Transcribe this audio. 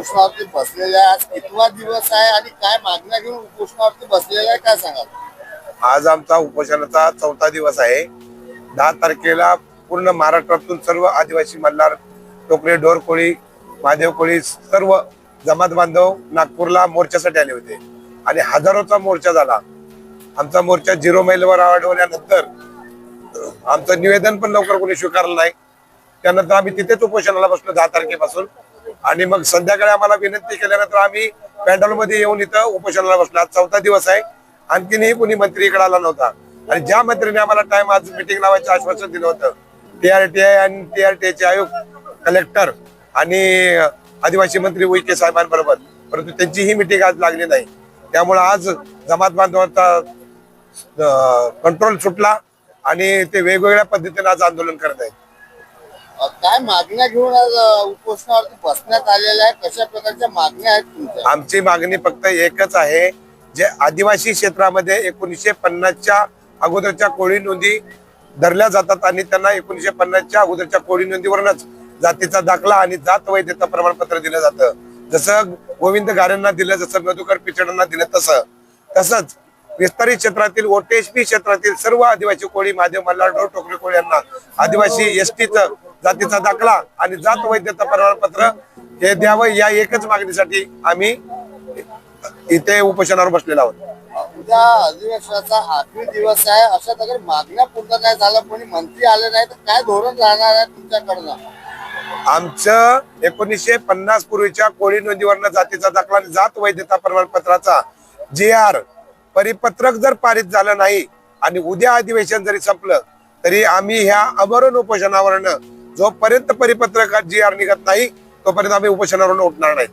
उपोषणावरती बसलेले आहे आज कितवा दिवस आहे आणि काय मागण्या घेऊन उपोषणावरती बसलेले आहे काय सांगाल? आज आमचा उपोषणाचा चौथा दिवस आहे. दहा तारखेला पूर्ण महाराष्ट्रातून सर्व आदिवासी मल्हार टोकरे ढोरकोळी महादेव कोळी सर्व जमात बांधव नागपूरला मोर्चासाठी आले होते. आणि हजारोचा मोर्चा झाला. आमचा मोर्चा झिरो मैलवर आढळल्यानंतर आमचं निवेदन पण लवकर कोणी स्वीकारलं नाही. त्यानंतर आम्ही तिथेच उपोषणाला बसलो दहा तारखेपासून. आणि मग संध्याकाळी आम्हाला विनंती केल्यानंतर आम्ही पॅन्डलमध्ये येऊन इथं उपोषणाला बसलो. आज चौथा दिवस आहे. आणखीनही कुणी मंत्री इकडे आला नव्हता. आणि ज्या मंत्रीने आम्हाला टाइम आज मिटिंग लावायचं आश्वासन दिलं होतं टीआरटीआय आणि टीआरटीआयचे आयुक्त कलेक्टर आणि आदिवासी मंत्री उईके साहेबांबरोबर. परंतु त्यांची ही मिटिंग आज लागली नाही. त्यामुळे आज जमात बांधवांचा कंट्रोल सुटला आणि ते वेगवेगळ्या पद्धतीने आज आंदोलन करत आहेत. काय मागण्या घेऊन आज उपोषणावरती बसण्यात आलेल्या आहे कशा प्रकारच्या मागण्या आहेत तुमच्या? आमची मागणी फक्त एकच आहे जे आदिवासी क्षेत्रामध्ये एकोणीसशे पन्नासच्या अगोदरच्या कोळी नोंदी धरल्या जातात आणि त्यांना एकोणीसशे पन्नासच्या अगोदरच्या कोळी नोंदीवरूनच जातीचा दाखला आणि जात वैधता प्रमाणपत्र दिलं जातं. जसं गोविंद गारेंना दिलं जसं मधुकर पिचडांना दिलं तसं. तसंच विस्तारित क्षेत्रातील ओटेशपी क्षेत्रातील सर्व आदिवासी कोळी महादेव मल्हार डोर टोकरे कोळी यांना आदिवासी एसटीचं जातीचा दाखला आणि जात वैधता प्रमाणपत्र हे द्यावं या एकच मागणीसाठी आम्ही इथे उपोषणावर बसलेलो आहोत. उद्या अधिवेशनाचा आखरी दिवस आहे. अशा प्रकारे मागण्या पूर्ण नाही झाल्या कोणी मंत्री आले नाही तर काय धोरण राहणार आहे तुमच्याकडनं? आमचं एकोणीसशे पन्नास पूर्वीच्या कोळी नोंदीवरनं जातीचा दाखला आणि जात वैधता प्रमाणपत्राचा जे आर परिपत्रक जर पारित झालं नाही आणि उद्या अधिवेशन जरी संपलं तरी आम्ही ह्या अमरण उपोषणावरनं जोपर्यंत परिपत्रकात जी आर निघत नाही तोपर्यंत आम्ही उपोषणावरून उठणार नाही.